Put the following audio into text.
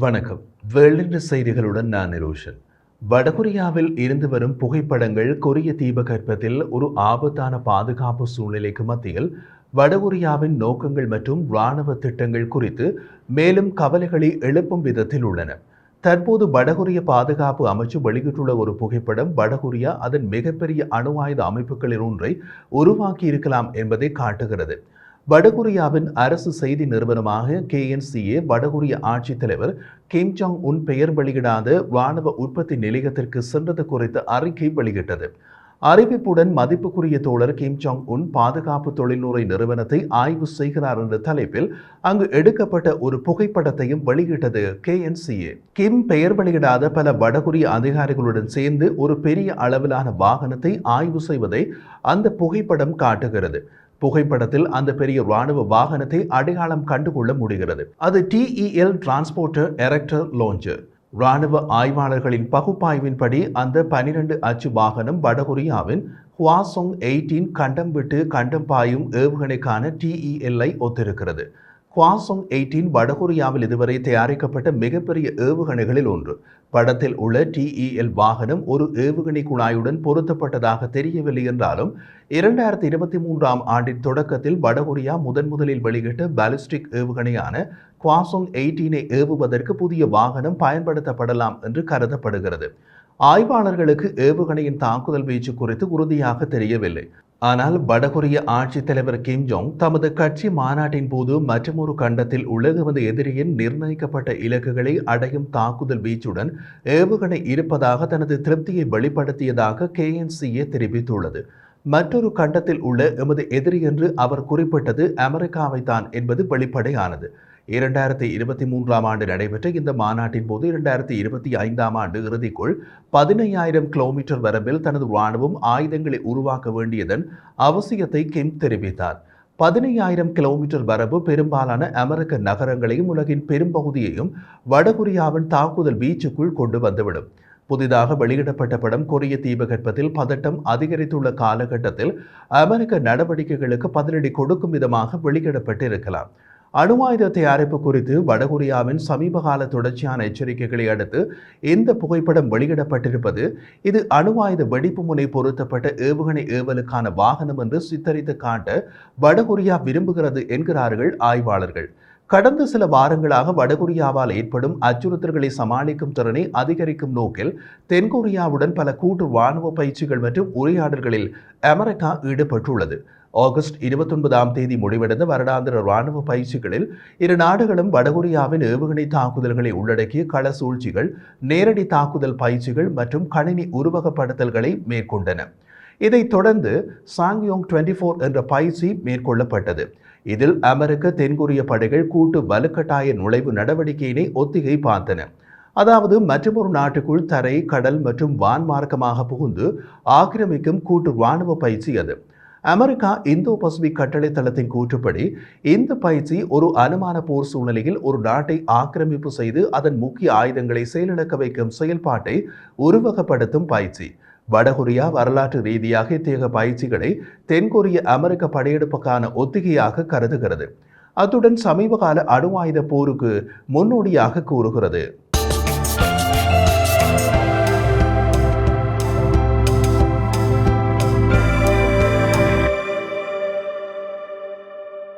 வணக்கம். வேளின்ற செய்திகளுடன் நான் நிரோஷன். வடகொரியாவில் இருந்து வரும் புகைப்படங்கள் கொரிய தீபகற்பத்தில் ஒரு ஆபத்தான பாதுகாப்பு சூழ்நிலைக்கு மத்தியில் வடகொரியாவின் நோக்கங்கள் மற்றும் இராணுவ திட்டங்கள் குறித்து மேலும் கவலைகளை எழுப்பும் விதத்தில் உள்ளன. தற்போது வடகொரிய பாதுகாப்பு அமைச்சு வெளியிட்டுள்ள ஒரு புகைப்படம் வடகொரியா அதன் மிகப்பெரிய அணு ஆயுத அமைப்புகளில் ஒன்றை உருவாக்கி இருக்கலாம் என்பதை காட்டுகிறது. வடகொரியாவின் அரசு செய்தி நிறுவனமாக கேஎன்சிஏ வடகொரிய ஆட்சித் தலைவர் கிம் ஜாங் உன் பெயர் வெளியிடாத வானவ உற்பத்தி நிலையத்திற்கு சென்றது குறித்த அறிக்கை வெளியிட்டது. அறிவிப்புடன் மதிப்புக்குரிய தோழர் கிம் ஜாங் உன் பாதுகாப்பு தொழில்நுறை நிறுவனத்தை ஆய்வு செய்கிறார் என்ற தலைப்பில் அங்கு எடுக்கப்பட்ட ஒரு புகைப்படத்தையும் வெளியிட்டது கேஎன்சிஏ கிம் பெயர் வெளியிடாத பல வடகொரிய அதிகாரிகளுடன் சேர்ந்து ஒரு பெரிய அளவிலான வாகனத்தை ஆய்வு செய்வதை அந்த புகைப்படம் காட்டுகிறது. புகைப்படத்தில் அந்த பெரிய ராணுவ வாகனத்தை அடையாளம் கண்டுகொள்ள முடிகிறது. அது டிஇஎல் டிரான்ஸ்போர்ட்டர் எரக்டர் லோஞ்சர். ராணுவ ஆய்வாளர்களின் பகுப்பாய்வின்படி அந்த பனிரெண்டு அச்சு வாகனம் வடகொரியாவின் ஹுவாசோங் எயிட்டீன் கண்டம் விட்டு கண்டம் பாயும் ஏவுகணைக்கான டிஇஎல்ஐ ஒத்திருக்கிறது. குவாசோங் எயிட்டீன் வடகொரியாவில் இதுவரை தயாரிக்கப்பட்ட மிகப்பெரிய ஏவுகணைகளில் ஒன்று. படத்தில் உள்ள டிஇஎல் வாகனம் ஒரு ஏவுகணை குழாயுடன் பொருத்தப்பட்டதாக தெரியவில்லை என்றாலும் இரண்டாயிரத்தி இருபத்தி மூன்றாம் ஆண்டின் தொடக்கத்தில் வடகொரியா முதன் முதலில் வெளியிட்ட பாலிஸ்டிக் ஏவுகணையான குவாசோங் எயிட்டீனை ஏவுவதற்கு புதிய வாகனம் பயன்படுத்தப்படலாம் என்று கருதப்படுகிறது. ஆய்வாளர்களுக்கு ஏவுகணையின் தாக்குதல் வீச்சு குறித்து உறுதியாக தெரியவில்லை. ஆனால் வடகொரிய ஆட்சித் தலைவர் கிம் ஜோங் தமது கட்சி மாநாட்டின் போது மற்றொரு கண்டத்தில் உலகமது எதிரியின் நிர்ணயிக்கப்பட்ட இலக்குகளை அடையும் தாக்குதல் வீச்சுடன் ஏவுகணை இருப்பதாக தனது திருப்தியை வெளிப்படுத்தியதாக கேஎன்சிஏ தெரிவித்துள்ளது. மற்றொரு கண்டத்தில் உள்ள எமது எதிரி என்று அவர் குறிப்பிட்டது அமெரிக்காவை தான் என்பது வெளிப்படையானது. இரண்டாயிரத்தி இருபத்தி மூன்றாம் ஆண்டு நடைபெற்ற இந்த மாநாட்டின் போது இரண்டாயிரத்தி இருபத்தி ஐந்தாம் ஆண்டு இறுதிக்குள் பதினையாயிரம் கிலோமீட்டர் வரம்பில் தனது இராணுவம் ஆயுதங்களை உருவாக்க வேண்டியதன் அவசியத்தை கிம் தெரிவித்தார். பதினையாயிரம் கிலோமீட்டர் வரம்பு பெரும்பாலான அமெரிக்க நகரங்களையும் உலகின் பெரும்பகுதியையும் வடகொரியாவின் தாக்குதல் வீச்சுக்குள் கொண்டு வந்துவிடும். புதிதாக வெளியிடப்பட்ட படம் கொரிய தீபகற்பத்தில் பதட்டம் அதிகரித்துள்ள காலகட்டத்தில் அமெரிக்க நடவடிக்கைகளுக்கு பதிலடி கொடுக்கும் விதமாக வெளியிடப்பட்டிருக்கலாம். அணு ஆயுத தயாரிப்பு குறித்து வடகொரியாவின் சமீபகால தொடர்ச்சியான எச்சரிக்கைகளை அடுத்து இந்த புகைப்படம் வெளியிடப்பட்டிருப்பது இது அணு ஆயுத வெடிப்பு முனை பொருத்தப்பட்ட ஏவுகணை ஏவலுக்கான வாகனம் என்று சித்தரித்து காட்ட வடகொரியா விரும்புகிறது என்கிறார்கள் ஆய்வாளர்கள். கடந்த சில வாரங்களாக வடகொரியாவால் ஏற்படும் அச்சுறுத்தல்களை சமாளிக்கும் திறனை அதிகரிக்கும் நோக்கில் தென்கொரியாவுடன் பல கூட்டு ராணுவ பயிற்சிகள் மற்றும் உரையாடல்களில் அமெரிக்கா ஈடுபட்டுள்ளது. ஆகஸ்ட் இருபத்தொன்பதாம் தேதி முடிவடைந்த வருடாந்திர ராணுவ பயிற்சிகளில் இரு நாடுகளும் வடகொரியாவின் ஏவுகணை தாக்குதல்களை உள்ளடக்கிய கள சூழ்ச்சிகள் நேரடி தாக்குதல் பயிற்சிகள் மற்றும் கணினி உருவகப்படுத்தல்களை மேற்கொண்டன. இதைத் தொடர்ந்து சாங்யோங் டுவெண்ட்டி ஃபோர் என்ற பயிற்சி மேற்கொள்ளப்பட்டது. இதில் அமெரிக்க தென்கொரிய படைகள் கூட்டு வலுக்கட்டாய நுழைவு நடவடிக்கையினை ஒத்திகை பார்த்தன. அதாவது மற்றொரு நாட்டுக்குள் தரை கடல் மற்றும் வான் மார்க்கமாக புகுந்து ஆக்கிரமிக்கும் கூட்டு இராணுவ பயிற்சி அது. அமெரிக்கா இந்தோ பசிபிக் கட்டளை தளத்தின் கூற்றுப்படி இந்த பயிற்சி ஒரு அனுமான போர் சூழ்நிலையில் ஒரு நாட்டை ஆக்கிரமிப்பு செய்து அதன் முக்கிய ஆயுதங்களை செயலிழக்க வைக்கும் செயல்பாட்டை உருவகப்படுத்தும் பயிற்சி. வடகொரியா வரலாற்று ரீதியாக இத்தகைய பயிற்சிகளை தென்கொரிய அமெரிக்க படையெடுப்புக்கான ஒத்திகையாக கருதுகிறது. அத்துடன் சமீபகால அணு ஆயுத போருக்கு முன்னோடியாக கூறுகிறது.